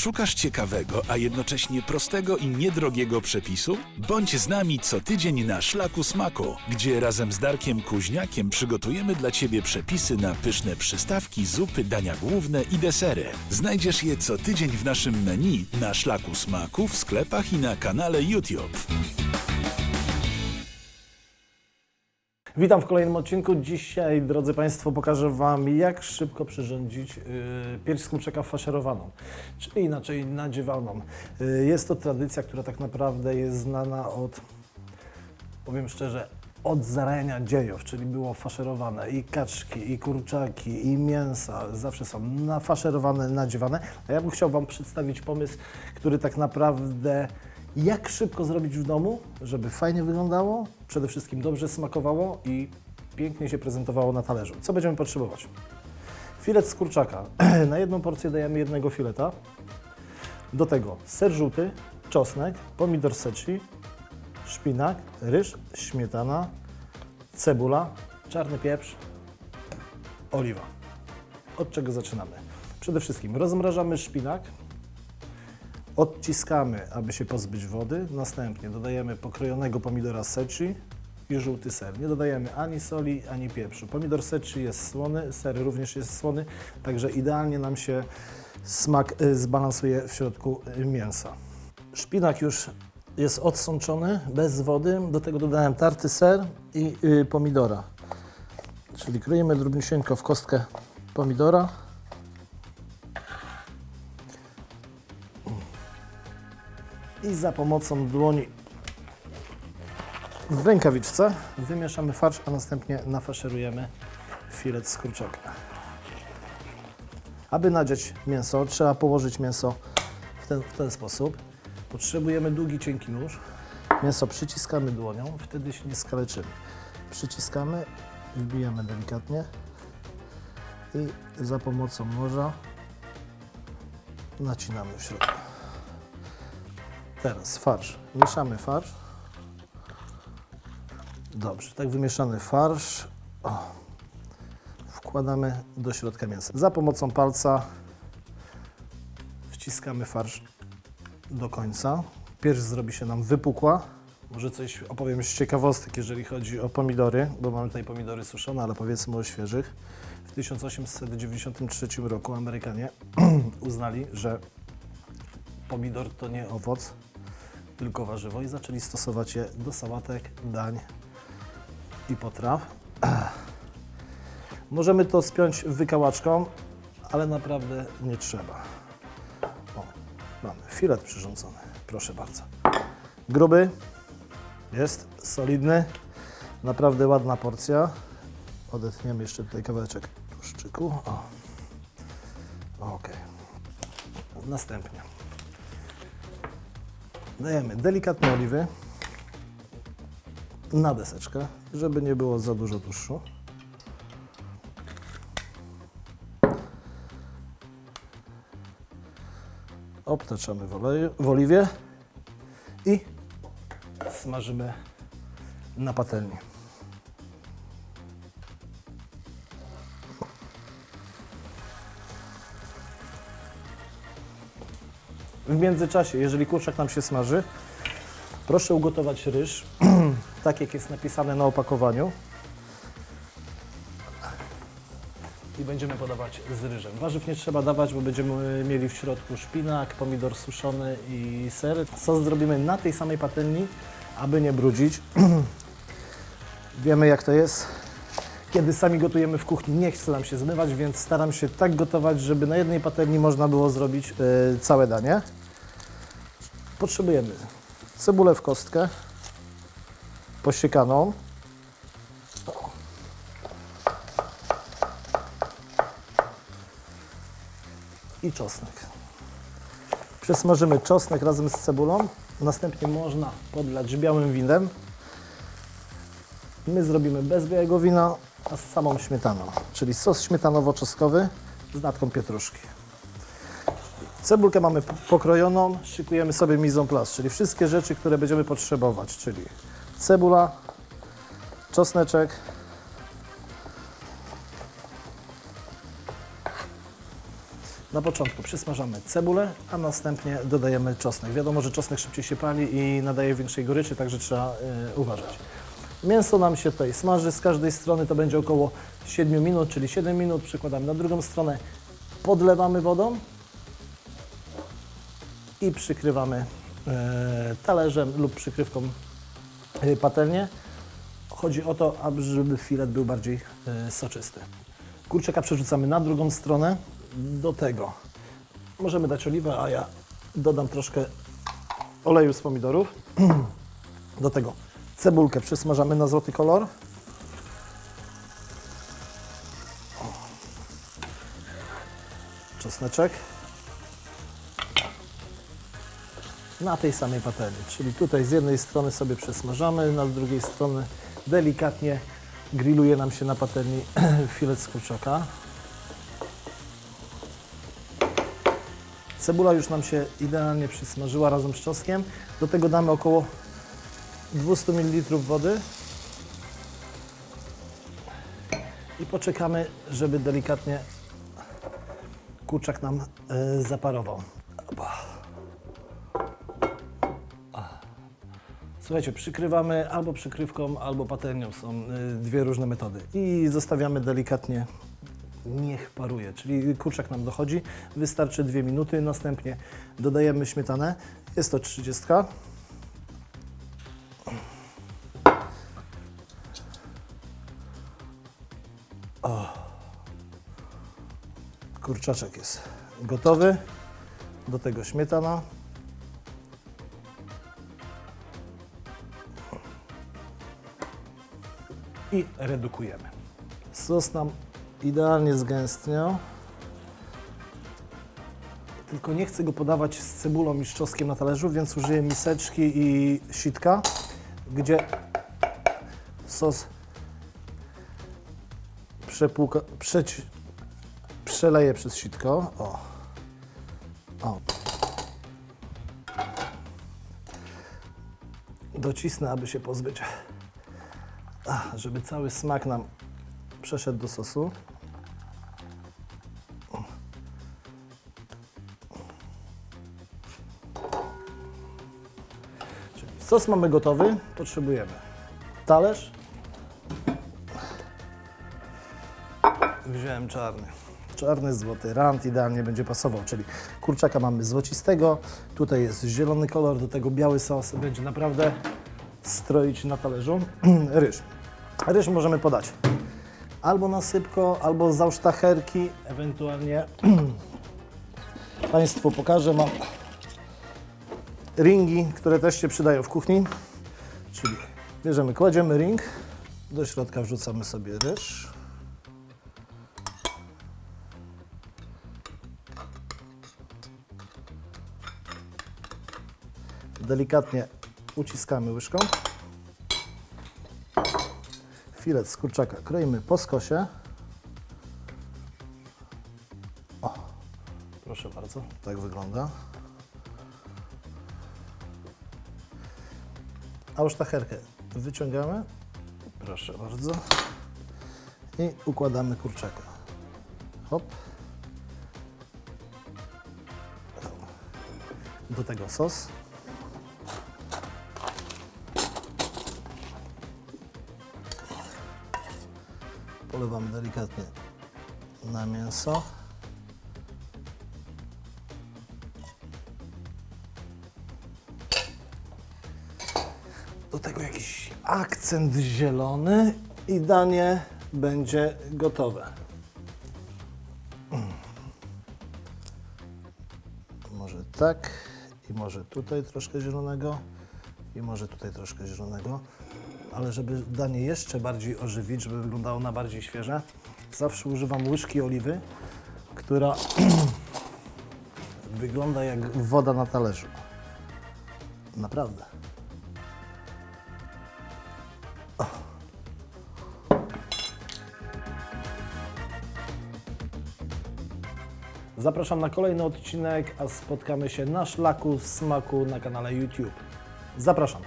Szukasz ciekawego, a jednocześnie prostego i niedrogiego przepisu? Bądź z nami co tydzień na Szlaku Smaku, gdzie razem z Darkiem Kuźniakiem przygotujemy dla Ciebie przepisy na pyszne przystawki, zupy, dania główne i desery. Znajdziesz je co tydzień w naszym menu na Szlaku Smaku, w sklepach i na kanale YouTube. Witam w kolejnym odcinku. Dzisiaj, drodzy Państwo, pokażę Wam, jak szybko przyrządzić yy, pierś z kurczaka faszerowaną, czyli inaczej nadziewaną. Yy, jest to tradycja, która tak naprawdę jest znana od, powiem szczerze, od zarania dziejów, czyli było faszerowane i kaczki, i kurczaki, i mięsa, zawsze są nafaszerowane, nadziewane. A ja bym chciał Wam przedstawić pomysł, który tak naprawdę jak szybko zrobić w domu, żeby fajnie wyglądało, przede wszystkim dobrze smakowało i pięknie się prezentowało na talerzu. Co będziemy potrzebować? Filet z kurczaka. Na jedną porcję dajemy jednego fileta. Do tego ser żółty, czosnek, pomidor secchi, szpinak, ryż, śmietana, cebula, czarny pieprz, oliwa. Od czego zaczynamy? Przede wszystkim rozmrażamy szpinak, Odciskamy, aby się pozbyć wody. Następnie dodajemy pokrojonego pomidora secchi i żółty ser. Nie dodajemy ani soli, ani pieprzu. Pomidor secchi jest słony, ser również jest słony, także idealnie nam się smak y, zbalansuje w środku y, mięsa. Szpinak już jest odsączony, bez wody. Do tego dodałem tarty ser i y, pomidora. Czyli kroimy drobniusieńko w kostkę pomidora. I za pomocą dłoni w rękawiczce wymieszamy farsz, a następnie nafaszerujemy filet z kurczaka. Aby nadziać mięso, trzeba położyć mięso w ten, w ten sposób. Potrzebujemy długi, cienki nóż. Mięso przyciskamy dłonią, wtedy się nie skaleczymy. Przyciskamy, wbijamy delikatnie i za pomocą noża nacinamy w środku. Teraz farsz. Mieszamy farsz. Dobrze, tak wymieszany farsz o, wkładamy do środka mięsa. Za pomocą palca wciskamy farsz do końca. Pierś zrobi się nam wypukła. Może coś opowiem z ciekawostek, jeżeli chodzi o pomidory, bo mamy tutaj pomidory suszone, ale powiedzmy o świeżych. W 1893 roku Amerykanie uznali, że pomidor to nie owoc, tylko warzywo i zaczęli stosować je do sałatek, dań i potraw. Możemy to spiąć wykałaczką, ale naprawdę nie trzeba. O, mamy filet przyrządzony, proszę bardzo. Gruby, jest solidny, naprawdę ładna porcja. Odetniemy jeszcze tutaj kawałeczek tłuszczyku. O. Ok. Następnie dajemy delikatne oliwy na deseczkę, żeby nie było za dużo tłuszczu. Obtaczamy w, oleju, w oliwie i smażymy na patelni. W międzyczasie, jeżeli kurczak nam się smaży, proszę ugotować ryż, tak jak jest napisane na opakowaniu. I będziemy podawać z ryżem. Warzyw nie trzeba dawać, bo będziemy mieli w środku szpinak, pomidor suszony i ser. Sos zrobimy na tej samej patelni, aby nie brudzić. Wiemy jak to jest. Kiedy sami gotujemy w kuchni, nie chce nam się zmywać, więc staram się tak gotować, żeby na jednej patelni można było zrobić yy, całe danie. Potrzebujemy cebulę w kostkę, posiekaną. I czosnek. Przesmażymy czosnek razem z cebulą. Następnie można podlać białym winem. My zrobimy bez białego wina, a z samą śmietaną, czyli sos śmietanowo-czosnkowy z natką pietruszki. Cebulkę mamy pokrojoną, szykujemy sobie mise en place, czyli wszystkie rzeczy, które będziemy potrzebować, czyli cebula, czosneczek, Na początku przysmażamy cebulę, a następnie dodajemy czosnek. Wiadomo, że czosnek szybciej się pali i nadaje większej goryczy, także trzeba y, uważać. Mięso nam się tutaj smaży, z każdej strony to będzie około 7 minut, czyli 7 minut. Przekładamy na drugą stronę, podlewamy wodą i przykrywamy e, talerzem lub przykrywką e, patelnię. Chodzi o to, aby żeby filet był bardziej e, soczysty. Kurczaka przerzucamy na drugą stronę. Do tego możemy dać oliwę, a ja dodam troszkę oleju z pomidorów. Do tego cebulkę przysmażamy na złoty kolor. Czosneczek. Na tej samej patelni. Czyli tutaj z jednej strony sobie przesmażamy, na drugiej strony delikatnie grilluje nam się na patelni filet z kurczaka. Cebula już nam się idealnie przysmażyła razem z czosnkiem. Do tego damy około 200 ml wody i poczekamy, żeby delikatnie kurczak nam e, zaparował. Słuchajcie, przykrywamy albo przykrywką, albo patelnią. Są y, dwie różne metody. I zostawiamy delikatnie, niech paruje. Czyli kurczak nam dochodzi, wystarczy dwie minuty. Następnie dodajemy śmietanę. Jest to 30. O. Kurczaczek jest gotowy. Do tego śmietana. I redukujemy. Sos nam idealnie zgęstniał. Tylko nie chcę go podawać z cebulą i z na talerzu, więc użyję miseczki i sitka, gdzie sos przepłuka, przeci, przeleję przez sitko. O. o. Docisnę, aby się pozbyć żeby cały smak nam przeszedł do sosu. Czyli Sos mamy gotowy, potrzebujemy talerz. Wziąłem czarny. Czarny, złoty rand idealnie będzie pasował, czyli kurczaka mamy złocistego, tutaj jest zielony kolor, do tego biały sos, będzie naprawdę stroić na talerzu. Ryż. Ryż możemy podać. Albo na sypko, albo z sztacherki, ewentualnie. Państwu pokażę, mam ringi, które też się przydają w kuchni, czyli bierzemy, kładziemy ring, do środka wrzucamy sobie ryż, delikatnie uciskamy łyżką. Filet z kurczaka kroimy po skosie. O, proszę bardzo, tak wygląda. A już tacherkę wyciągamy, proszę bardzo, i układamy kurczaka. Hop. Do tego sos. Polewamy delikatnie na mięso. Do tego jakiś akcent zielony i danie będzie gotowe. Mm. Może tak i może tutaj troszkę zielonego i może tutaj troszkę zielonego. Ale żeby danie jeszcze bardziej ożywić, żeby wyglądało na bardziej świeże, zawsze używam łyżki oliwy, która wygląda jak woda na talerzu. Naprawdę. Zapraszam na kolejny odcinek, a spotkamy się na szlaku smaku na kanale YouTube. Zapraszam.